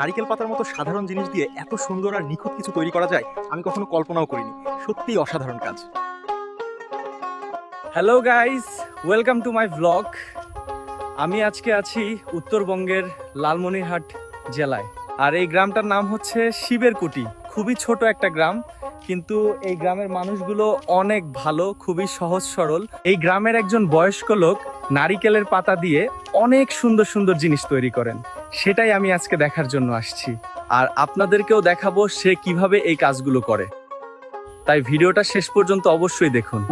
নারিকেল পাতার মতো সাধারণ জিনিস দিয়ে এত সুন্দর আর নিখুঁত কিছু তৈরি করা যায়, আমি কখনো কল্পনাও করিনি। সত্যিই অসাধারণ কাজ। Hello guys welcome to my blog আমি আজকে আছি উত্তরবঙ্গের লালমনিরহাট জেলায়। আর এই গ্রামটার নাম হচ্ছে শিবের কুটি। খুবই ছোট একটা গ্রাম। কিন্তু এই গ্রামের মানুষগুলো অনেক ভালো, খুবই সহজ সরল। এই গ্রামের একজন বয়স্ক লোক নারিকেলের পাতা দিয়ে অনেক সুন্দর সুন্দর জিনিস তৈরি করেন। সেটাই আমি আজকে দেখার জন্য আসছি। আর আপনাদেরকেও দেখাবো সে কীভাবে এই কাজগুলো করে। তাই ভিডিওটা শেষ পর্যন্ত অবশ্যই দেখুন।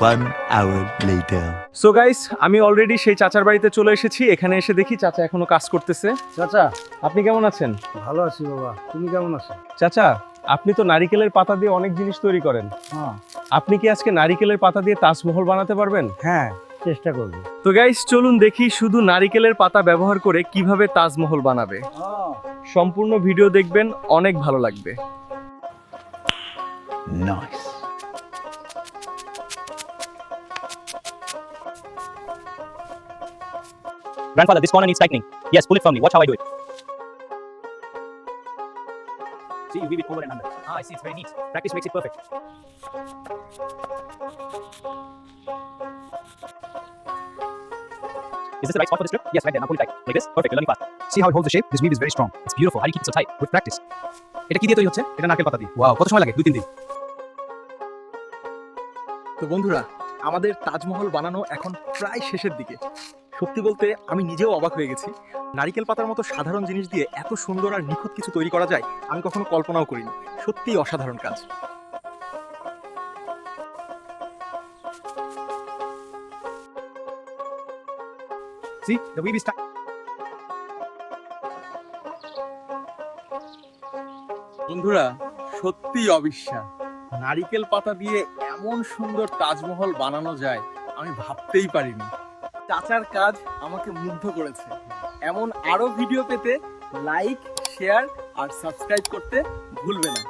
One hour later. So guys আমি অলরেডি সেই চাচার বাড়িতে চলে এসেছি। এখানে এসে দেখি চাচা এখনও কাজ করতেছে। চাচা? আপনি কেমন আছেন? ভালো আছি বাবা। তুমি কেমন আছো? চাচা আপনি তো নারিকেলের পাতা দিয়ে অনেক জিনিস তৈরি করেন। হ্যাঁ। আপনি কি আজকে নারিকেলের পাতা দিয়ে তাজমহল বানাতে পারবেন? হ্যাঁ চেষ্টা করব। তো গাইস চলুন দেখি শুধু নারিকেলের পাতা ব্যবহার করে কীভাবে তাজমহল বানাবে। সম্পূর্ণ ভিডিও দেখবেন অনেক ভালো লাগবে। Nice. Grandfather, this corner needs tightening. Yes, pull it firmly. Watch how I do it. See, you weave it over and under. Ah, I see. It's very neat. Practice makes it perfect. Is this the right spot for the strip? Yes, right there. Now pull it tight. Like this? Perfect. You're learning fast. See how it holds the shape? This weave is very strong. It's beautiful. How do you keep it so tight? With practice. এটা কি দিয়ে তৈরি হচ্ছে এটা নারকেল পাতা দিয়ে wow কত সময় লাগে দুই তিন দিন তো বন্ধুরা আমাদের তাজমহল বানানো এখন প্রায় শেষের দিকে সত্যি বলতে আমি নিজেও অবাক হয়ে গেছি। নারিকেল পাতার মতো সাধারণ জিনিস দিয়ে এত সুন্দর আর নিখুঁত কিছু তৈরি করা যায়, আমি কখনো কল্পনাও করিনি। সত্যিই অসাধারণ কাজ. বন্ধুরা সত্যি অবিশ্বাস। নারিকেল পাতা দিয়ে এমন সুন্দর তাজমহল বানানো যায়, আমি ভাবতেই পারিনি। চাচার কাজ আমাকে মুগ্ধ করেছে। এমন আরও ভিডিও পেতে লাইক, শেয়ার আর সাবস্ক্রাইব করতে ভুলবে না।